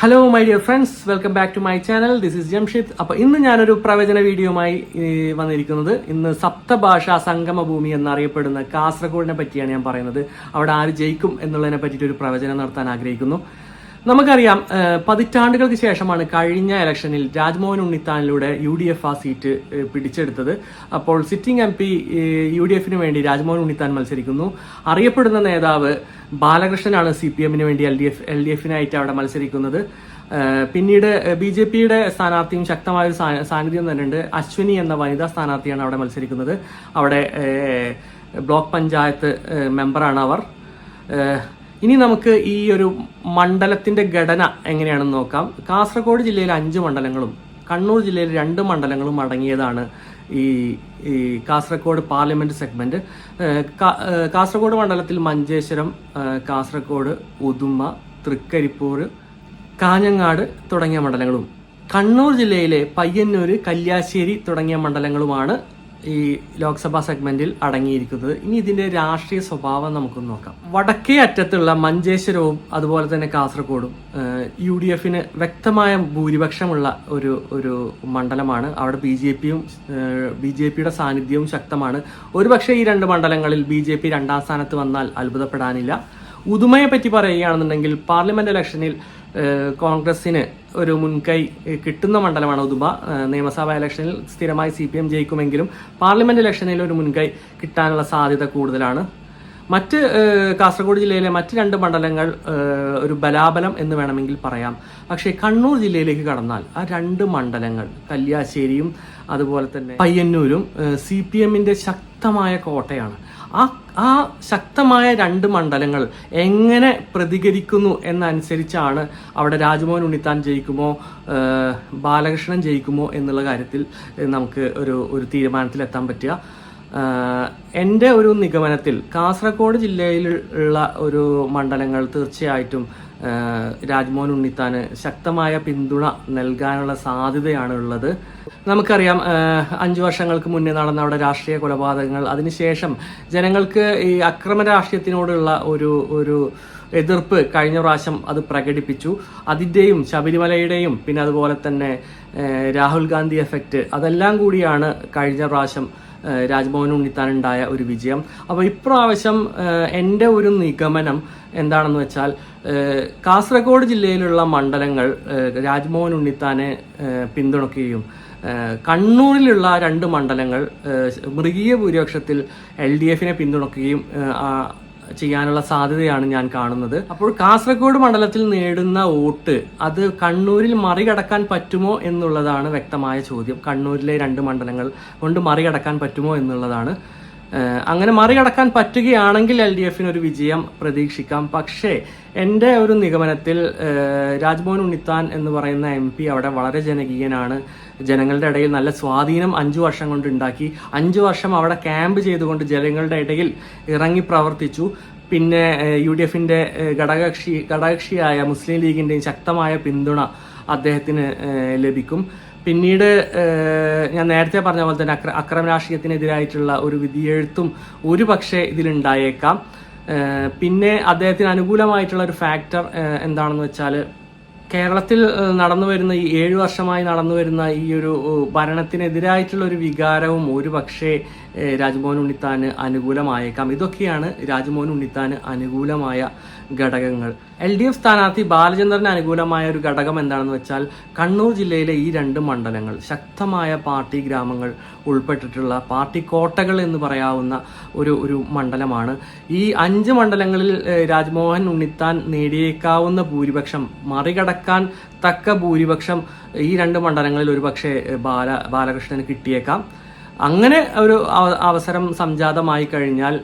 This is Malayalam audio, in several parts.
Hello my dear friends welcome back to my channel this is Jamshid അപ്പൊ ഇന്ന് ഞാനൊരു പ്രവചന വീഡിയോയുമായി ഈ, വന്നിരിക്കുന്നത്. ഇന്ന് സപ്തഭാഷാ സംഗമ ഭൂമി എന്നറിയപ്പെടുന്ന കാസർഗോഡിനെ പറ്റിയാണ് ഞാൻ പറയുന്നത്. അവിടെ ആര് ജയിക്കും എന്നുള്ളതിനെ പറ്റിയിട്ട് ഒരു പ്രവചനം നടത്താൻ ആഗ്രഹിക്കുന്നു. നമുക്കറിയാം പതിറ്റാണ്ടുകൾക്ക് ശേഷമാണ് കഴിഞ്ഞ ഇലക്ഷനിൽ രാജ്മോഹൻ ഉണ്ണിത്താനിലൂടെ യു ഡി എഫ് ആ സീറ്റ് പിടിച്ചെടുത്തത്. അപ്പോൾ sitting M P U D എഫിന് വേണ്ടി രാജ്മോഹൻ ഉണ്ണിത്താൻ മത്സരിക്കുന്നു. അറിയപ്പെടുന്ന നേതാവ് ബാലകൃഷ്ണനാണ് സി പി എമ്മിന് വേണ്ടി L D F L D എഫിനായിട്ട് അവിടെ മത്സരിക്കുന്നത്. പിന്നീട് ബി ജെ പിയുടെ സ്ഥാനാർത്ഥിയും ശക്തമായ ഒരു സാന്നിധ്യം തന്നെയുണ്ട്. അശ്വിനി എന്ന വനിതാ സ്ഥാനാർത്ഥിയാണ് അവിടെ മത്സരിക്കുന്നത്. അവിടെ ബ്ലോക്ക് പഞ്ചായത്ത് മെമ്പറാണ് അവർ. ഇനി നമുക്ക് ഈ ഒരു മണ്ഡലത്തിന്റെ ഘടന എങ്ങനെയാണെന്ന് നോക്കാം. കാസർഗോഡ് ജില്ലയിൽ അഞ്ച് മണ്ഡലങ്ങളും കണ്ണൂർ ജില്ലയിൽ രണ്ട് മണ്ഡലങ്ങളും അടങ്ങിയതാണ് ഈ ഈ കാസർഗോഡ് പാർലമെന്റ് ഏഹ് കാസർഗോഡ് മണ്ഡലത്തിൽ മഞ്ചേശ്വരം കാസർഗോഡ് ഉദുമ തൃക്കരിപ്പൂർ കാഞ്ഞങ്ങാട് തുടങ്ങിയ മണ്ഡലങ്ങളും. കണ്ണൂർ ജില്ലയിലെ പയ്യന്നൂർ കല്യാശ്ശേരി തുടങ്ങിയ മണ്ഡലങ്ങളുമാണ് ഈ ലോക്സഭാ സെഗ്മെന്റിൽ അടങ്ങിയിരിക്കുന്നത്. ഇനി ഇതിന്റെ രാഷ്ട്രീയ സ്വഭാവം നമുക്കൊന്ന് നോക്കാം. വടക്കേ അറ്റത്തുള്ള മഞ്ചേശ്വരവും അതുപോലെ തന്നെ കാസർഗോഡും യു ഡി എഫിന് വ്യക്തമായ ഭൂരിപക്ഷമുള്ള ഒരു ഒരു മണ്ഡലമാണ്. അവിടെ ബി ജെ പിയും ബി ജെ പിയുടെ സാന്നിധ്യവും ശക്തമാണ്. ഒരുപക്ഷെ ഈ രണ്ട് മണ്ഡലങ്ങളിൽ ബി ജെ പി രണ്ടാം സ്ഥാനത്ത് വന്നാൽ അത്ഭുതപ്പെടാനില്ല. ഉദുമയെ പറ്റി പറയുകയാണെന്നുണ്ടെങ്കിൽ പാർലമെന്റ് ഇലക്ഷനിൽ കോൺഗ്രസിന് ഒരു മുൻകൈ കിട്ടുന്ന മണ്ഡലമാണ് ഉദുമ. നിയമസഭാ ഇലക്ഷനിൽ സ്ഥിരമായി സി പി എം ജയിക്കുമെങ്കിലും പാർലമെന്റ് ഇലക്ഷനിൽ ഒരു മുൻകൈ കിട്ടാനുള്ള സാധ്യത കൂടുതലാണ്. മറ്റ് കാസർഗോഡ് ജില്ലയിലെ മറ്റ് രണ്ട് മണ്ഡലങ്ങൾ ഒരു ബലാബലം എന്ന് വേണമെങ്കിൽ പറയാം. പക്ഷേ കണ്ണൂർ ജില്ലയിലേക്ക് കടന്നാൽ ആ രണ്ട് മണ്ഡലങ്ങൾ കല്യാശ്ശേരിയും അതുപോലെ തന്നെ പയ്യന്നൂരും സി പി ശക്തമായ കോട്ടയാണ്. ആ ആ ശക്തമായ രണ്ട് മണ്ഡലങ്ങൾ എങ്ങനെ പ്രതികരിക്കുന്നു എന്നനുസരിച്ചാണ് അവിടെ രാജ്മോഹൻ ഉണ്ണിത്താൻ ജയിക്കുമോ ബാലകൃഷ്ണൻ ജയിക്കുമോ എന്നുള്ള കാര്യത്തിൽ നമുക്ക് ഒരു ഒരു തീരുമാനത്തിലെത്താൻ പറ്റുക. എന്റെ ഒരു നിഗമനത്തിൽ കാസർഗോഡ് ജില്ലയിലുള്ള ഒരു മണ്ഡലങ്ങൾ തീർച്ചയായിട്ടും രാജ്മോഹൻ ഉണ്ണിത്താന് ശക്തമായ പിന്തുണ നൽകാനുള്ള സാധ്യതയാണ് ഉള്ളത്. നമുക്കറിയാം അഞ്ചു വർഷങ്ങൾക്ക് മുന്നേ നടന്ന അവിടെ രാഷ്ട്രീയ കൊലപാതകങ്ങൾ. അതിനുശേഷം ജനങ്ങൾക്ക് ഈ അക്രമ രാഷ്ട്രീയത്തിനോടുള്ള ഒരു ഒരു എതിർപ്പ് കഴിഞ്ഞ പ്രാവശ്യം അത് പ്രകടിപ്പിച്ചു. അതിന്റെയും ശബരിമലയുടെയും പിന്നെ അതുപോലെ തന്നെ രാഹുൽ ഗാന്ധി എഫക്റ്റ് അതെല്ലാം കൂടിയാണ് കഴിഞ്ഞ പ്രാവശ്യം രാജ്ഭവൻ ഉണ്ണിത്താനുണ്ടായ ഒരു വിജയം. അപ്പോൾ ഇപ്രാവശ്യം എന്റെ ഒരു നിഗമനം എന്താണെന്ന് വെച്ചാൽ കാസർഗോഡ് ജില്ലയിലുള്ള മണ്ഡലങ്ങൾ രാജ്മോഹൻ ഉണ്ണിത്താനെ പിന്തുണക്കുകയും കണ്ണൂരിലുള്ള രണ്ട് മണ്ഡലങ്ങൾ മൃഗീയ ഭൂരിപക്ഷത്തിൽ എൽ ഡി എഫിനെ പിന്തുണക്കുകയും ചെയ്യാനുള്ള സാധ്യതയാണ് ഞാൻ കാണുന്നത്. അപ്പോൾ കാസർഗോഡ് മണ്ഡലത്തിൽ നേടുന്ന വോട്ട് അത് കണ്ണൂരിൽ മറികടക്കാൻ പറ്റുമോ എന്നുള്ളതാണ് വ്യക്തമായ ചോദ്യം. കണ്ണൂരിലെ രണ്ട് മണ്ഡലങ്ങൾ കൊണ്ട് മറികടക്കാൻ പറ്റുമോ എന്നുള്ളതാണ് അങ്ങനെ മറികടക്കാൻ പറ്റുകയാണെങ്കിൽ എൽ ഡി എഫിന് ഒരു വിജയം പ്രതീക്ഷിക്കാം. പക്ഷേ എന്റെ ഒരു നിഗമനത്തിൽ രാജ്മോഹൻ ഉണ്ണിത്താൻ എന്ന് പറയുന്ന എം പി അവിടെ വളരെ ജനകീയനാണ്. ജനങ്ങളുടെ ഇടയിൽ നല്ല സ്വാധീനം അഞ്ചു വർഷം കൊണ്ട് ഉണ്ടാക്കി. അഞ്ചു വർഷം അവിടെ ക്യാമ്പ് ചെയ്തുകൊണ്ട് ജനങ്ങളുടെ ഇടയിൽ ഇറങ്ങി പ്രവർത്തിച്ചു. പിന്നെ യു ഡി എഫിന്റെ ഘടകകക്ഷി ഘടകകക്ഷിയായ മുസ്ലിം ലീഗിന്റെയും ശക്തമായ പിന്തുണ അദ്ദേഹത്തിന് ലഭിക്കും. പിന്നീട് ഞാൻ നേരത്തെ പറഞ്ഞ പോലെ തന്നെ അക്ര അക്രമ രാഷ്ട്രീയത്തിനെതിരായിട്ടുള്ള ഒരു വിധിയെഴുത്തും ഒരു പക്ഷേ ഇതിലുണ്ടായേക്കാം പിന്നെ അദ്ദേഹത്തിന് അനുകൂലമായിട്ടുള്ള ഒരു ഫാക്ടർ എന്താണെന്ന് വെച്ചാൽ കേരളത്തിൽ നടന്നു വരുന്ന ഈ ഏഴു വർഷമായി നടന്നു വരുന്ന ഈ ഒരു ഭരണത്തിനെതിരായിട്ടുള്ള ഒരു വികാരവും ഒരു പക്ഷേ രാജ്മോഹൻ ഉണ്ണിത്താന് അനുകൂലമായേക്കാം. ഇതൊക്കെയാണ് രാജ്മോഹൻ ഉണ്ണിത്താന് അനുകൂലമായ ഘടകങ്ങൾ. എൽ ഡി എഫ് സ്ഥാനാർത്ഥി ബാലചന്ദ്രന് അനുകൂലമായ ഒരു ഘടകം എന്താണെന്ന് വെച്ചാൽ കണ്ണൂർ ജില്ലയിലെ ഈ രണ്ട് മണ്ഡലങ്ങൾ ശക്തമായ പാർട്ടി ഗ്രാമങ്ങൾ ഉൾപ്പെട്ടിട്ടുള്ള പാർട്ടി കോട്ടകൾ എന്ന് പറയാവുന്ന ഒരു ഒരു മണ്ഡലമാണ്. ഈ അഞ്ച് മണ്ഡലങ്ങളിൽ രാജ്മോഹൻ ഉണ്ണിത്താൻ നേടിയേക്കാവുന്ന ഭൂരിപക്ഷം മറികടക്കാൻ തക്ക ഭൂരിപക്ഷം ഈ രണ്ട് മണ്ഡലങ്ങളിൽ ഒരുപക്ഷെ ബാല ബാലകൃഷ്ണന് കിട്ടിയേക്കാം. അങ്ങനെ ഒരു അവസരം സംജാതമായി കഴിഞ്ഞാൽ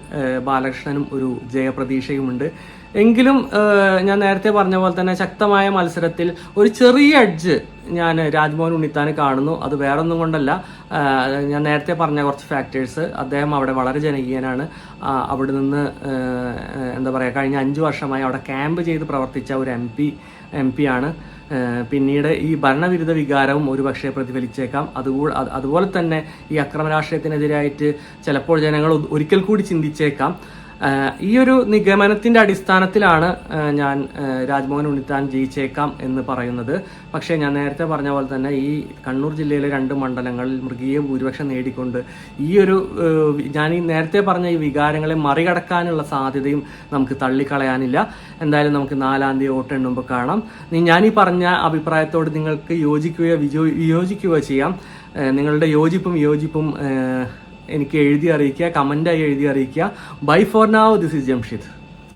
ബാലകൃഷ്ണനും ഒരു ജയപ്രതീക്ഷയുമുണ്ട്. എങ്കിലും ഞാൻ നേരത്തെ പറഞ്ഞ പോലെ തന്നെ ശക്തമായ മത്സരത്തിൽ ഒരു ചെറിയ അഡ്ജ് ഞാൻ രാജ്മോഹൻ ഉണ്ണിത്താന് കാണുന്നു. അത് വേറൊന്നും കൊണ്ടല്ല. ഞാൻ നേരത്തെ പറഞ്ഞ കുറച്ച് ഫാക്ടേഴ്സ് അദ്ദേഹം അവിടെ വളരെ ജനകീയനാണ്. അവിടെ നിന്ന് എന്താ പറയുക കഴിഞ്ഞ അഞ്ചു വർഷമായി അവിടെ ക്യാമ്പ് ചെയ്ത് പ്രവർത്തിച്ച ഒരു എം പി എം പി ആണ്. പിന്നീട് ഈ ഭരണവിരുദ്ധ വികാരവും ഒരുപക്ഷെ പ്രതിഫലിച്ചേക്കാം. അതുകൂടെ അതുപോലെ തന്നെ ഈ അക്രമ രാഷ്ട്രീയത്തിനെതിരായിട്ട് ചിലപ്പോൾ ജനങ്ങൾ ഒരിക്കൽ കൂടി ചിന്തിച്ചേക്കാം. ഈ ഒരു നിഗമനത്തിന്റെ അടിസ്ഥാനത്തിലാണ് ഞാൻ രാജ്മോഹൻ ഉണ്ണിത്താൻ ജയിച്ചേക്കാം എന്ന് പറയുന്നത്. പക്ഷേ ഞാൻ നേരത്തെ പറഞ്ഞ പോലെ തന്നെ ഈ കണ്ണൂർ ജില്ലയിലെ രണ്ട് മണ്ഡലങ്ങളിൽ മൃഗീയ ഭൂരിപക്ഷം നേടിക്കൊണ്ട് ഈ ഒരു ഞാൻ ഈ നേരത്തെ പറഞ്ഞ ഈ വികാരങ്ങളെ മറികടക്കാനുള്ള സാധ്യതയും നമുക്ക് തള്ളിക്കളയാനില്ല. എന്തായാലും നമുക്ക് നാലാം തീയതി വോട്ടെണ്ണുമ്പോൾ കാണാം. ഞാൻ ഈ പറഞ്ഞ അഭിപ്രായത്തോട് നിങ്ങൾക്ക് യോജിക്കുകയോ വിജോ വിയോജിക്കുകയോ ചെയ്യാം. നിങ്ങളുടെ യോജിപ്പും വിയോജിപ്പും ആഹ് എനിക്ക് എഴുതി അറിയിക്കുക കമന്റായി എഴുതി അറിയിക്കുക. Bye for now this is Jamshid